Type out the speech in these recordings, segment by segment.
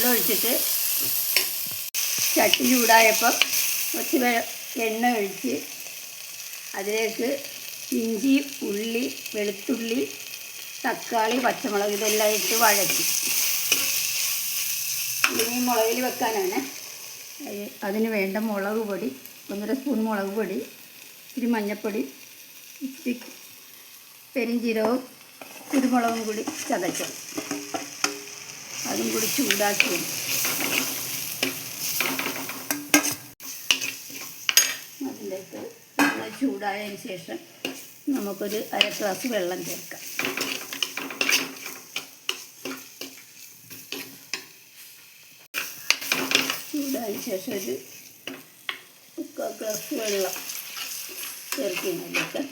വെള്ളം ഒഴിച്ചിട്ട് ചട്ടി ചൂടായപ്പം കുറച്ച് എണ്ണ ഒഴിച്ച് അതിലേക്ക് ഇഞ്ചി ഉള്ളി വെളുത്തുള്ളി തക്കാളി പച്ചമുളക് ഇതെല്ലാം ഇട്ട് വഴറ്റി. ഇനി മുളകിൽ വെക്കാനാണ്. അതിന് വേണ്ട മുളക് പൊടി ഒന്നര സ്പൂൺ മുളക് പൊടി ഇത്തിരി മഞ്ഞൾപ്പൊടി ഇത്തിരി പെരിഞ്ചീരകവും കുരുമുളകും കൂടി ചതച്ചത്. അതും കൂടി ചൂടാക്കി. അതിലേക്ക് ചൂടായതിന് ശേഷം നമുക്കൊരു അര ഗ്ലാസ് വെള്ളം ചേർക്കാം ചൂടായതിന് ശേഷം ഒരു മുക്കാൽ ഗ്ലാസ് വെള്ളം ചേർക്കുന്നതിലേക്ക്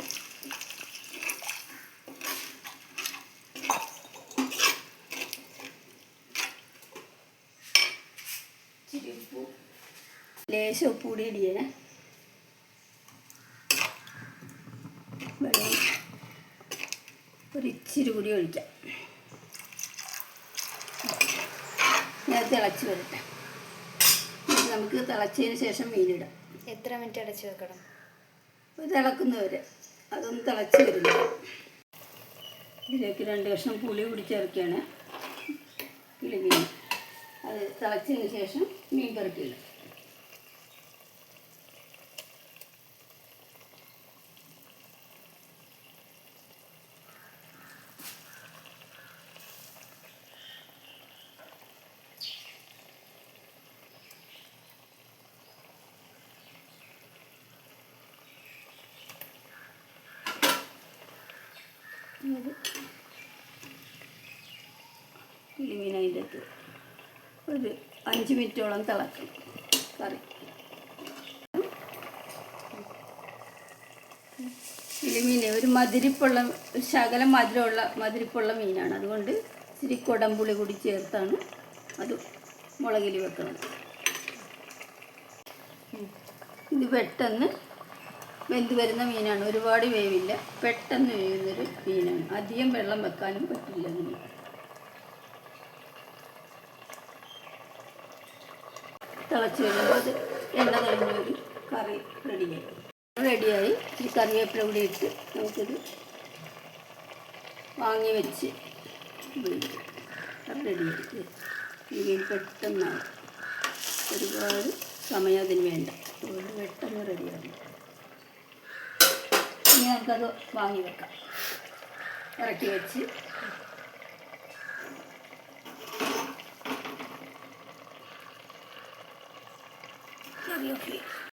ഇച്ചിരി ഉപ്പ് ലേശം ഉപ്പ് കൂടി ഇടിയണേ വെള്ളം ഒരു ഇച്ചിരി കൂടി ഒഴിക്കാം. ഞാൻ തിളച്ച് വരട്ടെ. നമുക്ക് തിളച്ചതിന് ശേഷം മീനിടാം. എത്ര മിനിറ്റ് അടച്ചു വെക്കണം? തിളക്കുന്നവരെ. അതൊന്ന് തിളച്ച് വരുന്നു. ഇതിലേക്ക് രണ്ട് കഷ്ണം പുളി കൂടി ചേർക്കുകയാണ്. കിളിമീൻ അത് തിളച്ചതിന് ശേഷം മീൻ അത് കിളിമീൻ അതിന്റെ അകത്ത് ഒരു അഞ്ച് മിനിറ്റോളം തിളക്കണം കറി. കിളിമീൻ ഒരു മധുരിപ്പുള്ള ഒരു ശകലം മധുരമുള്ള മധുരിപ്പുള്ള മീനാണ്. അതുകൊണ്ട് ഇച്ചിരി കുടംപുളി കൂടി ചേർത്താണ് അത് മുളകിൽ വെക്കുന്നത്. ഇത് പെട്ടെന്ന് വെന്ത് വരുന്ന മീനാണ്. ഒരുപാട് വേവില്ല. പെട്ടെന്ന് വേവുന്നൊരു മീനാണ്. അധികം വെള്ളം വെക്കാനും പറ്റില്ല ഇതിന് തിളച്ച് വരുമ്പോൾ അത് എണ്ണ തെളിഞ്ഞ ഒരു കറി റെഡിയായി. റെഡിയായി. ഈ കറിവേപ്പില കൂടി ഇട്ട് നമുക്കിത് വാങ്ങി വെച്ച് ഉപയോഗിക്കാം. റെഡിയായി. മീൻ പെട്ടെന്നാണ്. ഒരുപാട് സമയം അതിന് വേണ്ട. അതുകൊണ്ട് പെട്ടെന്ന് റെഡിയാകും ഇനി നമുക്കത് വാങ്ങി വെക്കാം. ഇറക്കി വെച്ച് okay.